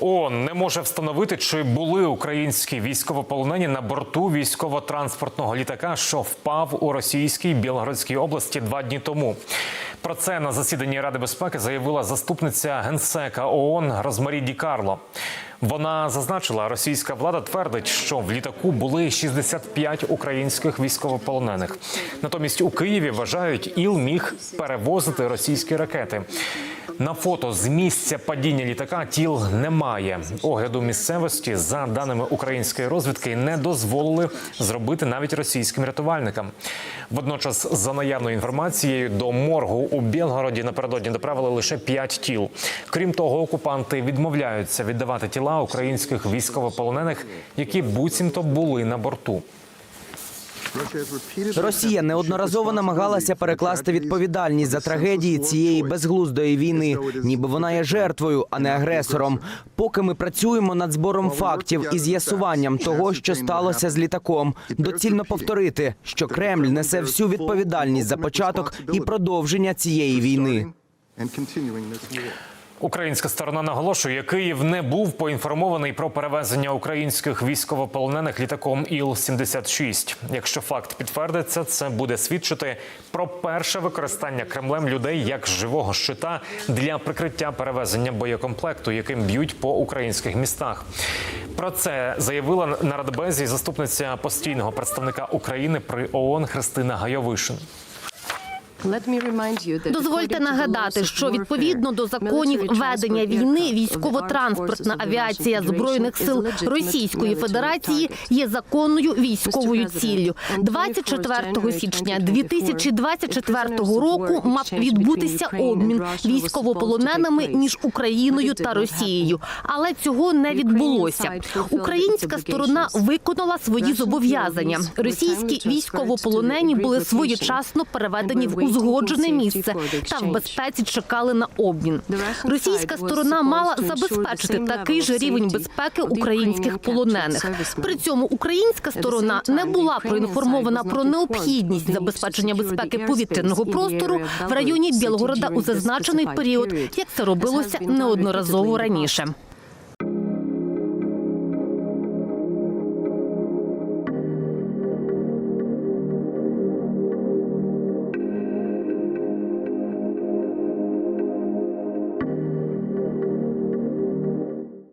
ООН не може встановити, чи були українські військовополонені на борту військово-транспортного літака, що впав у російській Білгородській області два дні тому. Про це на засіданні Ради безпеки заявила заступниця генсека ООН Розмарі Ді Карло. Вона зазначила, російська влада твердить, що в літаку були 65 українських військовополонених. Натомість у Києві вважають, ІЛ міг перевозити російські ракети. На фото з місця падіння літака тіл немає. Огляду місцевості за даними української розвідки не дозволили зробити навіть російським рятувальникам. Водночас, за наявною інформацією, до моргу у Білгороді напередодні доправили лише п'ять тіл. Крім того, окупанти відмовляються віддавати тіла українських військовополонених, які буцімто були на борту. Росія неодноразово намагалася перекласти відповідальність за трагедії цієї безглуздої війни, ніби вона є жертвою, а не агресором. Поки ми працюємо над збором фактів і з'ясуванням того, що сталося з літаком, доцільно повторити, що Кремль несе всю відповідальність за початок і продовження цієї війни. Українська сторона наголошує, Київ не був поінформований про перевезення українських військовополонених літаком Іл-76. Якщо факт підтвердиться, це буде свідчити про перше використання Кремлем людей як живого щита для прикриття перевезення боєкомплекту, яким б'ють по українських містах. Про це заявила на радбезі заступниця постійного представника України при ООН Христина Гайовишин. Дозвольте нагадати, що відповідно до законів ведення війни військово-транспортна авіація збройних сил Російської Федерації є законною військовою ціллю. 24 січня 2024 року мав відбутися обмін військовополоненими між Україною та Росією, але цього не відбулося. Українська сторона виконала свої зобов'язання. Російські військовополонені були своєчасно переведені в узгоджене місце та в безпеці чекали на обмін. Російська сторона мала забезпечити такий же рівень безпеки українських полонених. При цьому українська сторона не була проінформована про необхідність забезпечення безпеки повітряного простору в районі Білгорода у зазначений період, як це робилося неодноразово раніше.